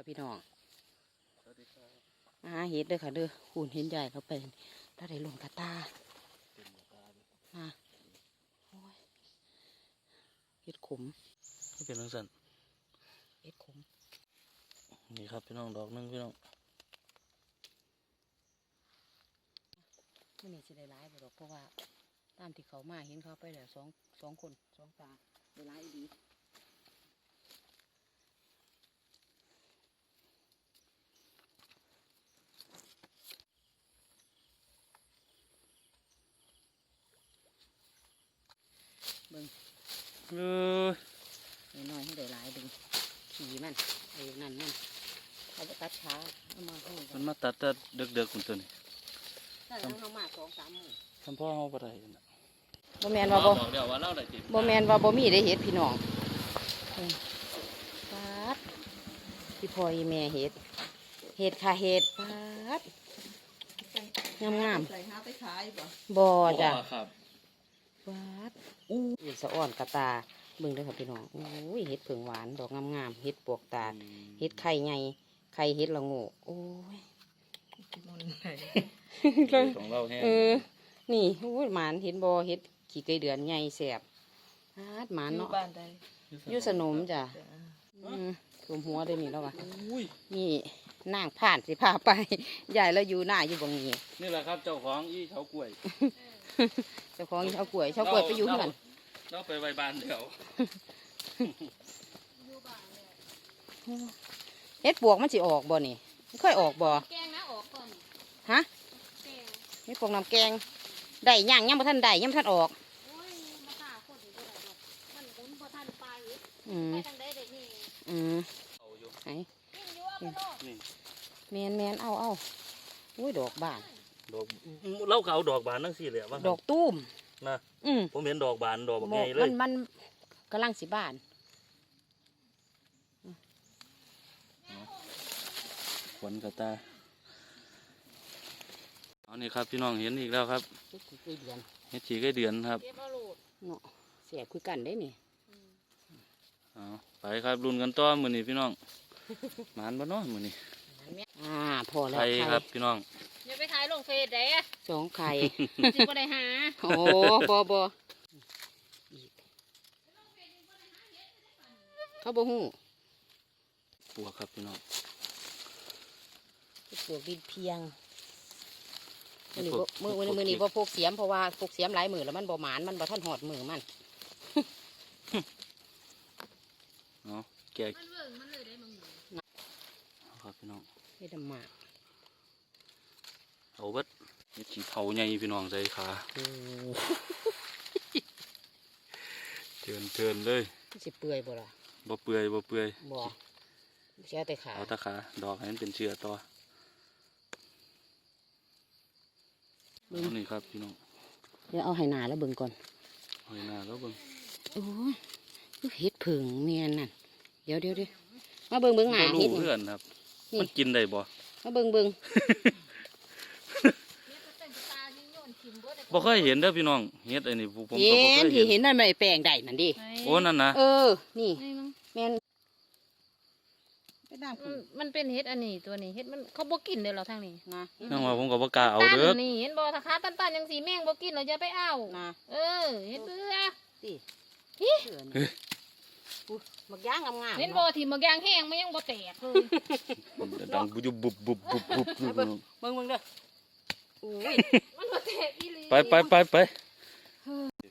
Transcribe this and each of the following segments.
ค่ะพี่น้องสวัสดีครับมาหาเห็ดเด้อค่ะเด้อคูณเห็นใหญ่เขาไปถ้าได้ลงกระตาเต็มตาเลยมาโอ้ยเห็ดขมนี่เป็นลังสันเห็ดขมนี่ครับพี่น้องดอกหนึงพี่น้องไม่นี่สิได้ร้ายบ่ดอกเพราะว่าตามที่เขามาเห็นเขาไปแล้วสองสองคนสองตาได้ร้ายดี เออน้อยๆให้ได้ร้ายดึงขี่มันไอ้นั่นมันเขาไปตัดช้าเอามาให้มันมาตัดแต่เด็กๆคนตัวนี้ถ้าเราเอามาสองสามมื้อทำพ่อเฮาบ่ได้นะบ่แมนว่าบ่บอกเดี๋ยวว่าเล่าได้ติบ่แมนว่าบ่มีได้เฮ็ดพี่น้องเออปาดพี่พ่ออีแม่เฮ็ดเฮ็ดค่ะเฮ็ดปาดงามงามใส่หาไปขายบ่ๆบ่จ้ะครับ ปาดอู้ยสะอ่อนกระตาเบิ่งเด้อค่ะพี่น้องโอ้ยเฮ็ดเผิงหวานดอกงามๆเฮ็ดปวกตาลเฮ็ดไข่ใหญ่ไข่เฮ็ดละโงกโอ้ยมันไหนของเราแห้งเออ นี่โอ้ยหมานเห็นบ่เฮ็ดขี้ไก่เดือนใหญ่แซ่บปาดหมานอยู่เนาะบ้านใดอยู่สนมจ้ะจ้ะอืมสวมหัวได้นี่แล้ววะอุ้ยนี่นางผ่านสิพาไปยายแล้วอยู่หน้าอยู่บางนี้ นี่แหละครับเจ้าของอีเฉากล้วย เจ้าของเช้ากล้วยเช้ากล้วยไปอยู่ที่นั่นเราไปไว้บ้านเดี๋ยวเฮ็ดปวกมันสิออกบ่นี่มันค่อยออกบ่แกงนะออกก่อนฮะแกงเฮ็ดปวกน้ำแกงได้ย่างยังบ่ทันได้ยังบ่ทันออกโอ้ยมาฆ่าคนอยู่บ่ได้ดอกมันคุ้นบ่ทันไปอืมไปทางใดเด็กนี่อืมเอาอยู่ไหนกินอยู่ว่าบ่โลดนี่แมนแมนเอาเอาอุ้ยดอกบาน ดอกเราก็เอาดอกบานทั้งสี่เลยว่าดอกตุ้มนะอืมผมเห็นดอกบานดอกแบบบ่ใหญ่เลมัยนมันกำลังสิบานฝนกับตาเอานี่ครับพี่น้องเห็นอีกแล้วครับเฮ็ดกี่เดือนเห็ดฉีไก่เดือนครับเก็บเอาโลดเนาะเสียคุยกันได้นี่เอาไปครับรุ่นกันต่อมือนี้พี่น้องหมานบ่เนาะมือนี้ อ่าพอแล้วไข่ไข่ครับพี่น้องอย่าไปถ่ายลงเฟซเด้สองไข่สิบ่ได้หาโอ้บอบออีกเขาบ่ฮู้ปวกครับพี่น้องปลูกดินเพียงไอ้มือพวนี้กบ่มือมือนี้พวบ่กพกเสียมเพราะว่าพกเสียมหลายมือแล้วมันบ่หมานมันบ่ทันหอดมือมันเนาะแก เฮ็ดหมากเอาบัดเห็ดฉีเผาใหญ่พี่น้องใจขาโอ้เทินเทินเลยสิเปื่อยบ่ล่ะบ่เปื่อยบ่เปื่อยบ่เสียแต่ขาเอาแตะขาดอกให้มันเป็นเชื้อต่ออานี่ครับพี่น้องเดี๋ยวเอาให้หนาแล้วเบิ่งก่อนเอาให้หนาแล้วเบิ่งโอ้ยเฮ็ดผึ่งเมียนนั่นเดี๋ยวเดี๋ยวเดี๋ยวมาเบิ่งเบิ่งหนาเฮ็ดเพื่อนครับ มันกินได้บ่มาเบิ่งเบิ่งเนี่ยก็เต็มตายิงโยนถิ่มเบิดได้บ่เคยเห็นเด้อพี่น้องเฮ็ดอันนี้ผมก็เห็บ่เคนยที่เห็นเห็นนั่นไม่แปลงได้นั่นดิโอ้นั่นนะเออ นี่นี่มึงแม่นไปน้ำมัผึ่นงมันเป็นเฮ็ดอันนี้ตัวนี้เฮ็ดมันเขาบ่กินเด้อเหรอทางนี้นะนั่งว่าผมก็บ่กล้าเอาตันเด้อนี่เห็นบ่ถ้าขาตันๆจังสีแม่งบ่กินเราอย่าไปเอานะเออเฮ็ดเบื่อสิ ฮิเสือนี่อุ๊ยบักย่างงามๆเห็นบ่เนาะที่มักยางแห้งมันยังบ่แตกเลยดังบุบบุบบุบบุบบุบบุบเบิ่งเบิ่งเด้ออุ้ยมันบ่แตกอีหลีไปไปไปไป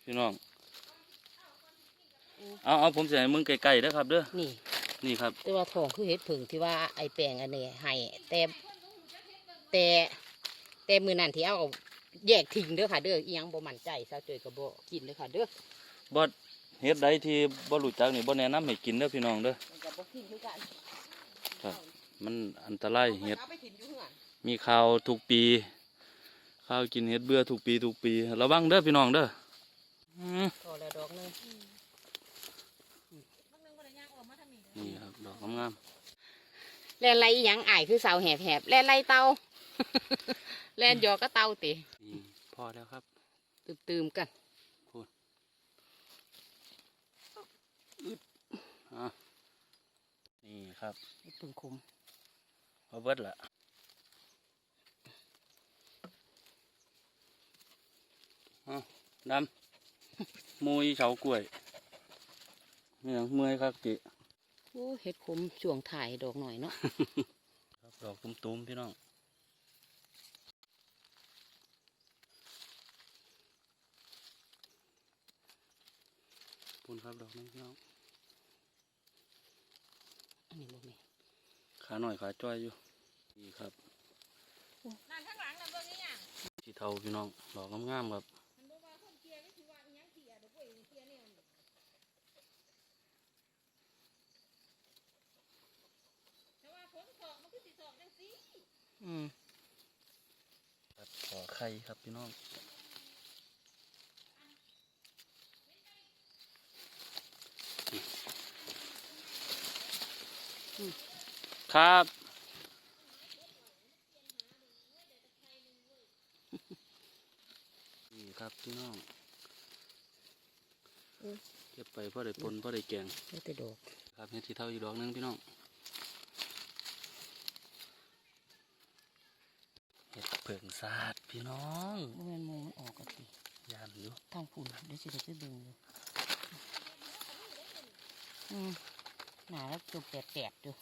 พี่น้องเอาเอาผมจะให้มึงไกลๆเด้อครับเด้อนี่นี่ครับ แต่ว่าทองคือเห็ดผึ่งที่ว่าไอ้แปลงอันนี้ให้แต่แต่แต่มือนั่นที่เอาแยกทิ้งเด้อค่ะเด้ออีหยังบ่มั่นใจซะจอยก็บ่กินเด้อค่ะเด้อบ่ เฮ็ดใดที่บ่รู้จักนี่บ่แนะนำให้กินเด้อพี่น้องเด้อมันก็บ่กินคือกันครับมันอันตรายเฮ็ดเอาไปถิ่นอยู่เฮือนมีข่าวทุกปีข่าวกินเฮ็ดเบื่อทุกปีทุกปีระวังเด้อพี่น้องเด้ออืมพอแล้วดอกหนึงมันนึงบ่ได้ย่างออกมาทางนี้นี่ครับดอกงามแล่นไรอีหยังอ้ายคือเสาแหบๆแล่นไรเตา แล่นหยอกก็เตาติๆนี่พอแล้วครับ ตืมๆกัน อะ นี่ครับเห็ดผึ่งขมเอาเบิดละเอาดำมุยเฉากล้วยเนี่ยเมื่อยครับจิโอ้เห็ดขมช่วงถ่ายดอกหน่อยเนาะครับดอกตุ้มๆพี่น้องปุ่นครับดอกนี้พี่น้อง อันนี้บ่แม่นขาหน่อยขาจ้อยอยู่นี่ครับนั่นข้างหลังน่ะเบิ่งอีหยังสีเทาพี่น้องดอกงามๆครับมันบ่ว่าคนเกียร์นี่สิว่าอีหยังเกียร์เด้อเว้ยเกียร์แนวนี้แต่ว่าฝนตกมันคือสิตกจังซี่อืมครับขอไข่ครับพี่น้อง ครับ นี่ครับพี่น้องเก็บไปพ่อได้ปนพ่อได้แกงได้แต่ดอกครับเฮ็ดที่เท่าอีกดอกหนึงพี่น้องเห็ดเผิงซาดพี่น้องบ่แม่นหมูมันออกกันสิยานอยู่ทางพุ่นเดี๋ยวสิได้ไปเบิ่งอยู่อืม หนาแล้วจบแปดๆอยู่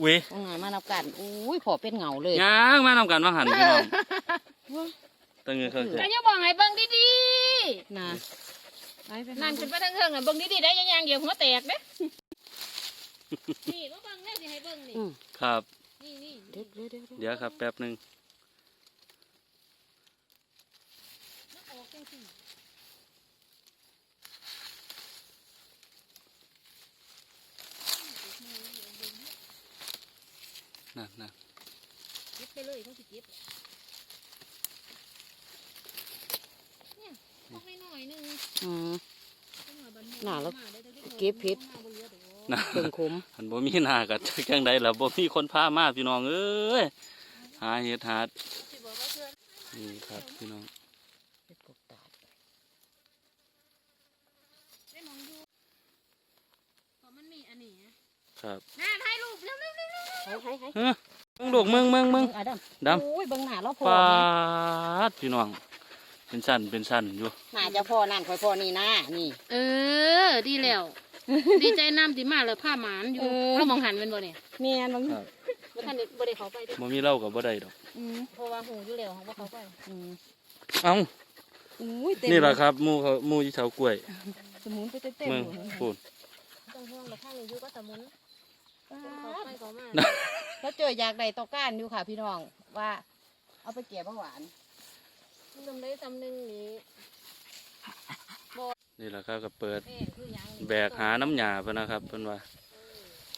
เว้ยว่าไงมานับกันอุ้ยพอเป็นเหงาเลยยางมานำกันมาหันพี่น้องตั้งเงินเขาแต่อย่าบอกให้เบิ่งดีนะไปไปๆนั่นขึ้นไปทางเทิงน่ะเบิ่งดีๆได้ยังยังเดี๋ยวหัวแตกเด้นี่บ่เบิ่งแน่สิให้เบิ่งนี่อืมครับนี่นี่เดี๋ยวเดี๋ยวเดี๋ยวเดี๋ยวครับแป๊บหนึ่ง มันออกจังซี่ นั่นนั่นเก็บไปเลยเขาสิเก็บเนี่ยพกให้หน่อยหนึงอืมจังหวะบัดนี้น่าแล้วมาได้แต่ที่เก็บเห็ดมาบ่เหลือดอกนะเบิ่งขมหันบ่มีหน้ากัจังใดล่ะบ่มีคนพามาพี่น้องเอ้ยหาเห็ดหาดสิบอกว่าเพื่อนนี่ครับพี่น้องเป็นกบตาดได้มองอยู่เพราะมันมีอันนี้อะครับ น่า เฮ้ยมึงลูกมึงมึงมึงอะดดำำโอ้ยเบิ่งหน้าเราพอปาเนี่ยดพี่น้อง เป็นสั้นเป็นสั้นอยู่หน้าจะพอนั่นค่อยพอนี่นะนี่ๆเออ ดีแล้ว ดีใจน้ำที่มาเลยผ้าหมานอยู่เออเขามองหันเป็นบ่เนี่ยแม่นบางครับบ่ทันได้บ่ได้เขาไปเด้อบ่มีเหล้ากับบ่ได้ดอกอืมเพราะว่าหูอยู่แล้วว่าเขาไปอืมเอ้าอุ้ยเต็มนี่แหละครับหมูเขาหมูยี่เฉากล้วยสมุนไปเต็มเต็มมึงเลยพูดต้องห่วงบ่ข้างนี้อยู่ก็ตะมุนเขา ไปเขามาแล้วเจออยากได้ตอก้านอยู่ค่ะ พี่น้องว่า เอาไปเก็บมาหวานลำได้ตำหนึงนี่นี่แหละครับก็เปิดแม่คือหยังนี่แบกหาน้ำหยาเพิ่นนะครับเพิ่นว่า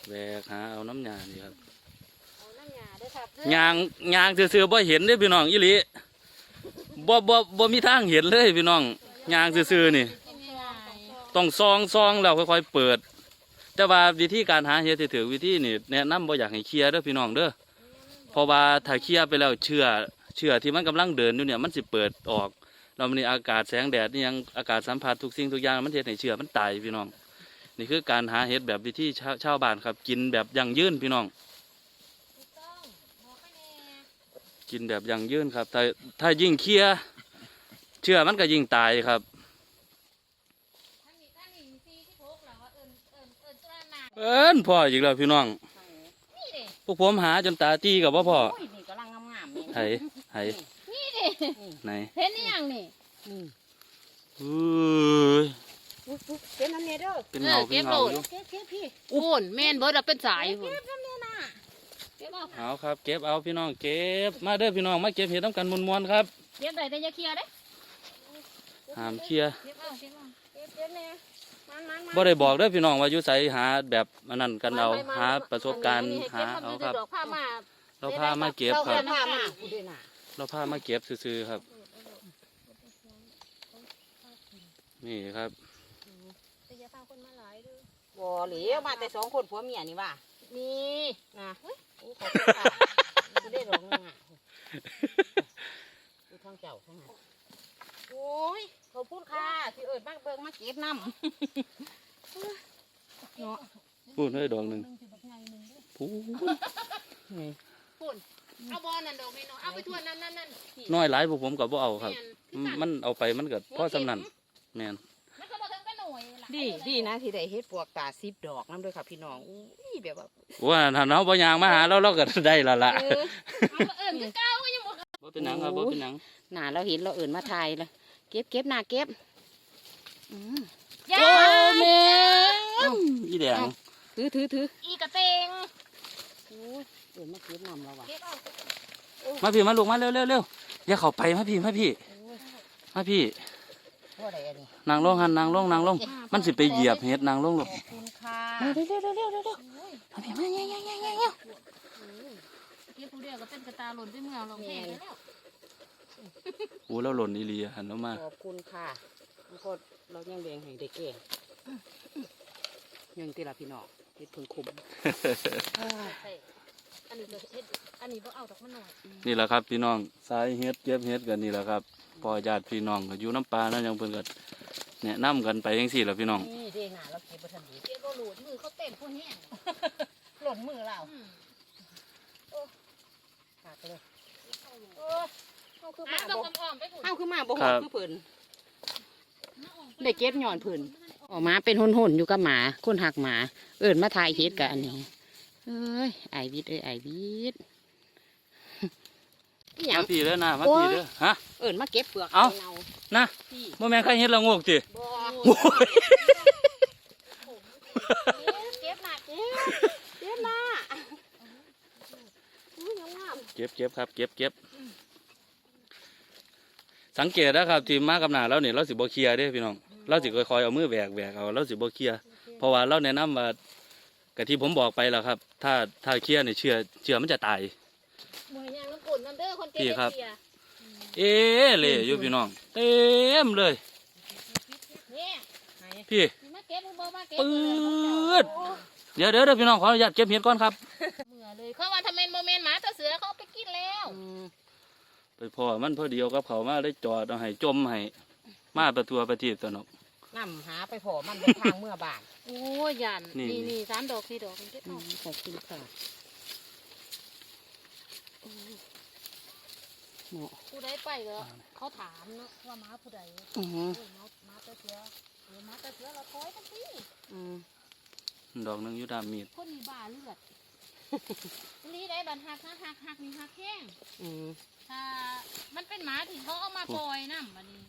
แบกหาเอาน้ำหยานี่ครับเอาน้ำยาเด้อครับเด้ยางยางซื่อๆบ่เห็นเด้พี่น้องอีหลีบ่บ่บ่มีทางเห็นเลยพี่น้องยางซื่อๆนี่กินง่ายต้องซองซองแล้วค่อยๆเปิด แต่ว่าวิธีการหาเห็ดที่ถือวิธีนี่แนะนำบ่อยากให้เคลียร์เด้อพี่น้องเด้อเพราะว่าถ้าเคลียร์ไปแล้วเชื้อเชื้อที่มันกำลังเดินอยู่เนี่ยมันสิเปิดออกแล้วมันนี่อากาศแสงแดดนี่ยังอากาศสัมผัสทุกสิ่งทุกอย่างมันเฮ็ดให้เชื้อมันตายพี่น้อง นี่คือการหาเห็ดแบบวิธีชาวชาบ้านครับ กินแบบยั่งยืนพี่น้อง กินแบบยั่งยืนครับ ถ้าถ้ายิ่งเคลียร์เชื้อมันก็ยิ่งตายครับ ท่านนี่ท่านนี่ซีที่พกแล้วว่าเอิ้นเอิ้นเอิ้นตัวหนา เอิ้นพ่ออีกแล้วพี่น้องนี่เด้พวกผมหาจนตาตีกับว่าพ่อโอ้ยนี่กำลังงามๆนี่ไถไถนี่เด้ไหนเห็นหรือยังนี่นี่อุ้ยอุ๊ยอุ๊ยเป็นอันนี้เด้อเป็นเงาเป็นเงาอยู่เก็บเก็บพี่โอ้นแม่นเบิดอะเป็นสายพุ่นเก็บเอาเอาครับ เก็บเอาพี่น้องเก็บมาเด้อพี่น้องมาเก็บเห็ดน้ำกันมวนๆครับเก็บได้แต่อย่าเคลียร์เด้หามเคลียร์เก็บเอาเก็บเอาเก็บเก็บแน่มันมันมัน บ่ได้บอกเด้อพี่น้องว่าอยู่ไสหาแบบอันนั้นกันเอาไม่ไม่หาประสบการณ์อันนี้ให้หาเก็บเอาทำครับ ดอกผ้ามาเราพามาเก็บเราครัเอาบ ผ้ามากูด้วยน่ะเราพามาเก็บซื่อๆครับ นี่ครับแต่อย่าพาคนมาหลายเด้อบ่เหลียวมาแต่สองคนผัวเมียนี่ว่านี่นะโอ้ขอบคุณค่ะกูได้ดอกนึงอะดูทางเจ้าข้างหน้าโอ้ย ขอบคุณค่ะที่เอิดมาเบิ่งมาเก็บน้ำเนาะพูดให้ดอกหนึ่งสิบักใหญ่หนึ่งเด้อพูดนี่ปุ่นเอาบอลนั่นดอกน้อยๆเอาไปทั่วนั่นนั่นนั่นนี่น้อยหลายพวกผมก็บ่เอาครับแม่นคือกันมันเอาไปมันก็พอสำนันแม่นมันก็บ่ถึงก็หน่วยล่ะดีดีนะที่ได้เฮ็ดปวกตาซิบดอกน้ำด้วยค่ะพี่น้องอุ้ยแบบว่าว่าถ้าเนาบ่ยางมาหาเราเราก็ได้และล่ะเออเอามาเอิ้นคือเก่าก็ยังบ่บ่เป็นหนังครับบ่เป็นหนังหนาเราเห็นเราเอิ่นมาทายเลย เก็บเก็บหนาเก็บอืมยาโอ้แม่อีแดงถือถือถืออีกระเตงโอ้ยเอิ่นมาเก็บนำเราว่ะเก็บเอามาพี่มาลูกมาเร็วเร็วเร็วอย่าเข้าไปมาพี่มาพี่โอ้ยมาพี่ว่าอะไรอันนี้นางลงหันนางลงนางลงมันสิไปเหยียบเฮ็ดนางลงลูกขอบคุณค่ะเร็วเร็วเร็วเร็วเร็วเร็วมาพี่มาเงี้ยเงี้ยเงี้ยเงี้ยเงี้ยเก็บผู้เดียวก็เป็นกระตาหล่นด้วยเมืองลงแห้งแล้ว โอ้แล้วหล่นอีหลีหันออกมาขอบคุณค่ะมันก็เรายังแบ่งให้เด็กเก่งยังตีละพี่น้องเฮ็ดผึ่งคุมใช่อันนี้ก็เฮ็ดอันนี้บ่เอาดอกมันหน่อยนี่แหละครับ พี่น้องสายเฮ็ดเก็บเฮ็ดกันนี่แหละครับพ่อญาติพี่น้องก็อยู่น้ำปลานั่นยังเพิ่นก็แนะนํกันไปจังซี่ล่ะพี่น้องนี่เด้หนาเราเก็บบ่ทันดีเก็บบ่หลุดมือเขาเต็มผู้แห้งหล่นมือเราอืมขาดไปเลยโอ้ย เอาคือหามาดอกบ่อ้อมๆไปพุ่นเอาคือมาบ่หครัอดบคือเพิ่นมาอ้อมไปได้เก็บหย่อนเพิ่นออกมาเป็นหุ่นๆอยู่กับหมาคนหักหมา เอิ้นมาทายเฮ็ดกับอันนี้เอ้ยไอวิทย์เอ้ยไอวิทย์อิหยัมางพี่เด้อนะมาโอ้ยพี่เด้อฮะเอิ้นมาเก็บเปลือกเอ้าเนานะพี่บ่แม่นใครเฮ็ดละโงกติบ่โอ้ยเก็บหนักเก็บเก็บมาอุ้ยงามเก็บเก็บครับ เก็บเก็บ สังเกตนะครับที่มากับหน้าเราเนี่ยเราสิบ่เคลียร์เด้พี่น้องเราสิค่อยๆเอามือแหวกแหวกเอาเราสิบ่เคลียร์เพราะว่าเราแนะนำว่ากะที่ผมบอกไปแล้วครับ ถ้าถ้าเคลียร์เนี่ยเชื่อเชื่อมันจะตายหมวยยางน้ำปุ่นน้ำเด้อคนเก็บพี่ครับได้เสียเอ๊ะเลยอยู่พี่น้อง เต็มเลย เนี่ยๆไหนพี่สิมาเก็บบ่มาเก็บปืเลยดเดี๋ยวเดี๋ยวเดี๋ยวพี่น้องขออนุญาตเก็บเห็ดก่อนครับเมื่อเลยเขาว่าทำไมโมเมนต์หมาตัวเสือเขาเอาไปกินแล้วอืม ไปพอมันพอเดียวกับเขามาได้จอดเอาให้จมให้มาประทัวประทีปสนุกนำหาไปพอมันเป็นทางเมื่อบานโอ้ยยันนี่นี่นี่สามดอกสี่ดอกเก็บอืเอามขอบคุณค่ะเหมาะผู้ใดไปก็เขาถามเนาะว่าหมาผู้ใดอือหือเออหมาหมาตัวเสือเออหมาตัวเสือเราคอยกันสิอืมดอกหนึงอยู่ดามมีดคนนี้บ้าเลือด นี่ได้บันหักหักหักหักนี่หักแห้งอืมถ้ามันเป็นหมาที่เขาเอามาปล่อยน้ำบัดนี้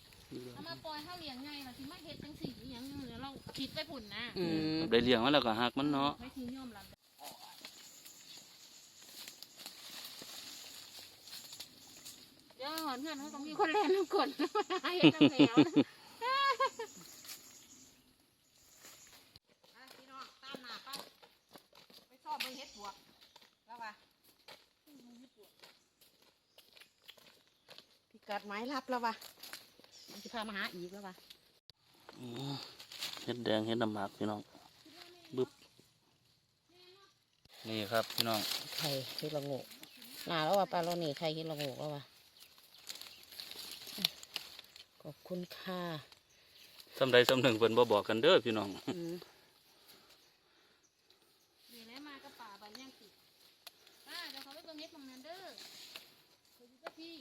เอามาปล่อยเขาเลี้ยงไงเราที่มาเฮ็ดจังสี่อหย่างเนี้เราคิดไปผุ่นนะอืมได้เลี้ยงมันแล้วก็หักมันเนาะไม่ถึงยอมรับเดี๋ยวหอนเงินเขาต้องมีคนแลนน้ำกลนเห็นน้ำแถวนะอะพี่น้องตามหน้าไปไปชอบไปเฮ็ดปวกแล้วว่ะ พี่กัดไม้รับแล้วว่ะมันจะพามาหาอีกแล้วว่ะอืมเห็ดแดงเห็ดน้ำหมากพี่น้องบึบนี่ครับพี่น้องไข่เฮ็ดละโงกหนาแล้วว่ะปลาโลนี่ไข่เฮ็ดละโงกแล้วว่ะขอบคุณค่ะสำใดสำหนึ่งเพิ่นบ่บอกกันเด้อพี่น้องอืมนี่แหละมากระป่าบันย่างติดป้าเดี๋ยวเขาไปเบิ่งเฮ็ดมังนันเด้อเขาอยู่กับพี่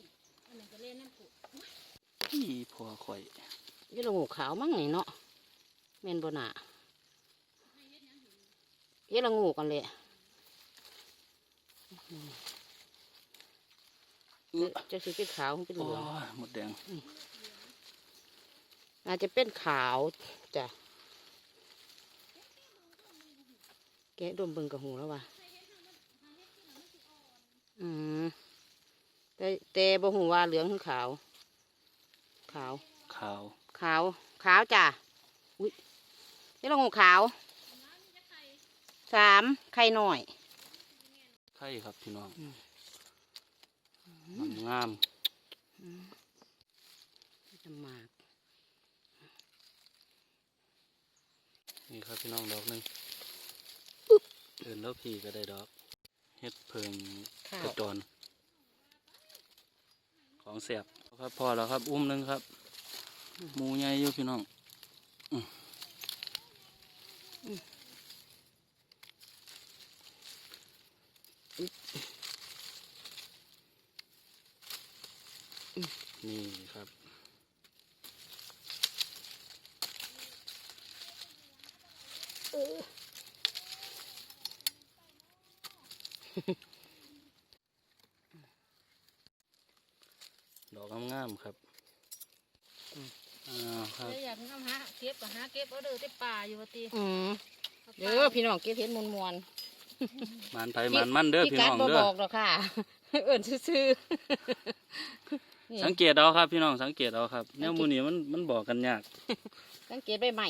อันนั้นก็เล่นน้ำปุพี่พ่อข่อยเฮ็ดละโงกขาวมั้งนี่เนาะแม่นบ่น่ะเฮ็ดละโงกกันเลยจะสิเป็นขาวหรือเป็นเหโอ้ลืองยหมดแดงอาจจะเป็นขาวจ้ะแกะดมเบิ่งกับหูแล้วว่ะอืม แต่แต่บ่หูว่าเหลืองหรือขาว ขาว ขาว ขาว ขาวจ้ะ อุ้ยนี่เรางูขาว สามไข่หน่อย ไข่ครับพี่น้องอืมมันงามจะหมาก นี่ครับพี่น้องดอกหนึงเดินแล้วพี่ก็ได้ดอก เฮ็ดเพิงข้ากระวจร ของเสียบครับพอแล้วครับ อุ้มหนึงครับหมูใหญ่อยู่พี่น้องนี่ครับ ดอกงามๆครับอ่าครับเลยอยากทำหาเก็บกับหาเก็บเอาเด้อได้ป่าอยู่ว่าติอืมเด้อพี่น้องเก็บเห็ดมวนมวนมันไผมันมันเด้อพี่น้องกัดบ่เด้อบอกหรอกค่ะ เอิ่นซื่อๆนี่สังเกตเอาครับ พี่น้องสังเกตเอาครับแนวหมูนี่มันมันบอกกันยาก สังเกตใบใหม่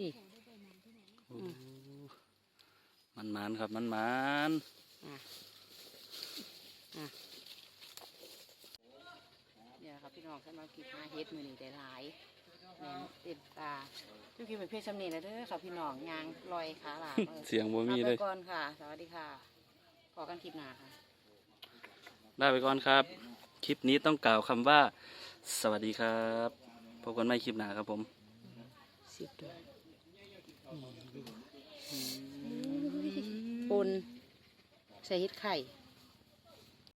นี่มันมันครับมันมัน เนี่ยครับพี่น้อานมากินหาเฮ็ดมือนี่ได้หลายแหนมเต็มตาทุกทีเป็นเพศชำนีแล้วเด้อครับพี่น้องยางลอยขาหลาเสียงบ่มีลาเลไปยก่อนค่ะ สวัสดีค่ะขอกันคลิปหน้าค่ะ ลาไปก่อนครับ คลิปนี้ต้องกล่าวคำว่า สวัสดีครับพบกันใหม่คลิปหน้าครับผม สิบดอกนี่ดูปนใส่เฮ็ดไข่